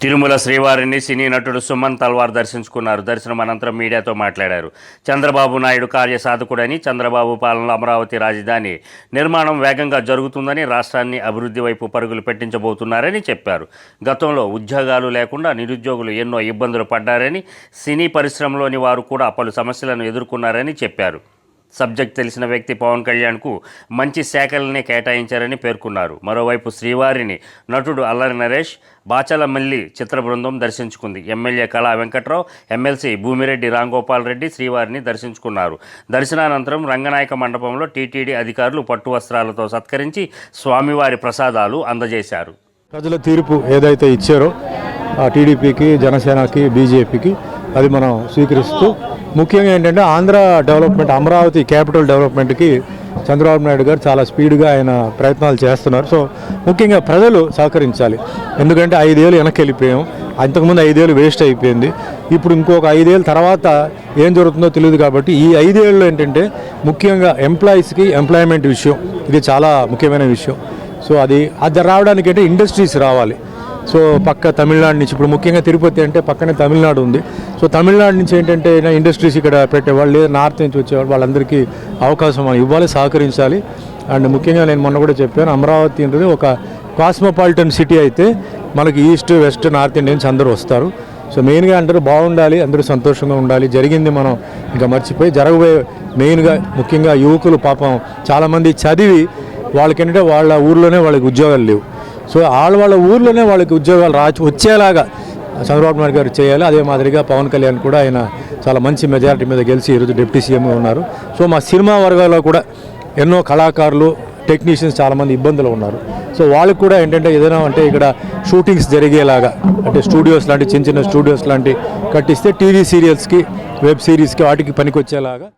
తిరుమల శ్రీవారిని సినీ నటుడు సుమన్ తల్వార్ దర్శించుకున్నారు. దర్శనం అనంతరం మీడియాతో మాట్లాడారు. చంద్రబాబు నాయుడు కార్యసాధకుడని చంద్రబాబు పాలనలో అమరావతి రాజధాని నిర్మాణం వేగంగా జరుగుతుందని రాష్ట్రాన్ని అభివృద్ధి వైపు పరుగులు పెట్టించబోతున్నారని చెప్పారు. గతంలో ఉద్యోగాలు లేకుండా నిరుద్యోగులు ఎన్నో ఇబ్బందులు పడ్డారని సినీ పరిశ్రమలోని వారు కూడా పలు సమస్యలను ఎదుర్కొన్నారని చెప్పారు. సబ్జెక్ట్ తెలిసిన వ్యక్తి పవన్ కళ్యాణ్కు మంచి శాఖలనే కేటాయించారని పేర్కొన్నారు. మరోవైపు శ్రీవారిని నటుడు అల్లరి నరేష్ బాచలమల్లి చిత్ర బృందం దర్శించుకుంది. ఎమ్మెల్యే కళా వెంకట్రావు ఎమ్మెల్సీ భూమిరెడ్డి రాంగోపాల్ రెడ్డి శ్రీవారిని దర్శించుకున్నారు. దర్శనానంతరం రంగనాయక మండపంలో టీటీడీ అధికారులు పట్టు వస్త్రాలతో సత్కరించి స్వామివారి ప్రసాదాలు అందజేశారు. ప్రజల తీర్పు ఏదైతే ఇచ్చారో ఆ టీడీపీకి జనసేనకి బీజేపీకి అది మనం స్వీకరిస్తూ ముఖ్యంగా ఏంటంటే ఆంధ్ర డెవలప్మెంట్ అమరావతి క్యాపిటల్ డెవలప్మెంట్కి చంద్రబాబు నాయుడు గారు చాలా స్పీడ్గా ఆయన ప్రయత్నాలు చేస్తున్నారు. సో ముఖ్యంగా ప్రజలు సహకరించాలి. ఎందుకంటే ఐదేళ్ళు వెనక్కి వెళ్ళిపోయాం. అంతకుముందు ఐదేళ్ళు వేస్ట్ అయిపోయింది. ఇప్పుడు ఇంకొక ఐదేళ్ళ తర్వాత ఏం జరుగుతుందో తెలియదు కాబట్టి ఈ ఐదేళ్ళు ఏంటంటే ముఖ్యంగా ఎంప్లాయీస్కి ఎంప్లాయ్మెంట్ విషయం. ఇది చాలా ముఖ్యమైన విషయం. సో అది అది రావడానికి అంటే ఇండస్ట్రీస్ రావాలి. సో పక్క తమిళనాడు నుంచి ఇప్పుడు ముఖ్యంగా తిరుపతి అంటే పక్కనే తమిళనాడు ఉంది. సో తమిళనాడు నుంచి ఏంటంటే ఇండస్ట్రీస్ ఇక్కడ పెట్టేవాళ్ళు లేదా నార్త్ నుంచి వచ్చేవాళ్ళు వాళ్ళందరికీ అవకాశం మనం ఇవ్వాలి సహకరించాలి. అండ్ ముఖ్యంగా నేను మొన్న కూడా చెప్పాను అమరావతి అనేది ఒక కాస్మోపాలిటన్ సిటీ అయితే మనకి ఈస్ట్ వెస్ట్ నార్త్ ఇండియన్స్ అందరూ వస్తారు. సో మెయిన్గా అందరూ బాగుండాలి అందరూ సంతోషంగా ఉండాలి. జరిగింది మనం ఇంకా మర్చిపోయి జరగబోయే మెయిన్గా ముఖ్యంగా యువకులు పాపం చాలామంది చదివి వాళ్ళకి ఏంటంటే వాళ్ళ ఊర్లోనే వాళ్ళకి ఉద్యోగాలు లేవు. సో వాళ్ళ వాళ్ళ ఊర్లోనే వాళ్ళకి ఉద్యోగాలు రా వచ్చేలాగా చంద్రబాబు నాయుడు గారు చేయాలి. అదే మాదిరిగా పవన్ కళ్యాణ్ కూడా ఆయన చాలా మంచి మెజారిటీ మీద గెలిచి ఈరోజు డిప్యూటీ సీఎంగా ఉన్నారు. సో మా సినిమా వర్గాల్లో కూడా ఎన్నో కళాకారులు టెక్నీషియన్స్ చాలామంది ఇబ్బందులు ఉన్నారు. సో వాళ్ళకి కూడా ఏంటంటే ఏదైనా అంటే ఇక్కడ షూటింగ్స్ జరిగేలాగా అంటే స్టూడియోస్ లాంటి చిన్న చిన్న స్టూడియోస్ లాంటి కట్టిస్తే టీవీ సీరియల్స్కి వెబ్ సిరీస్కి వాటికి పనికొచ్చేలాగా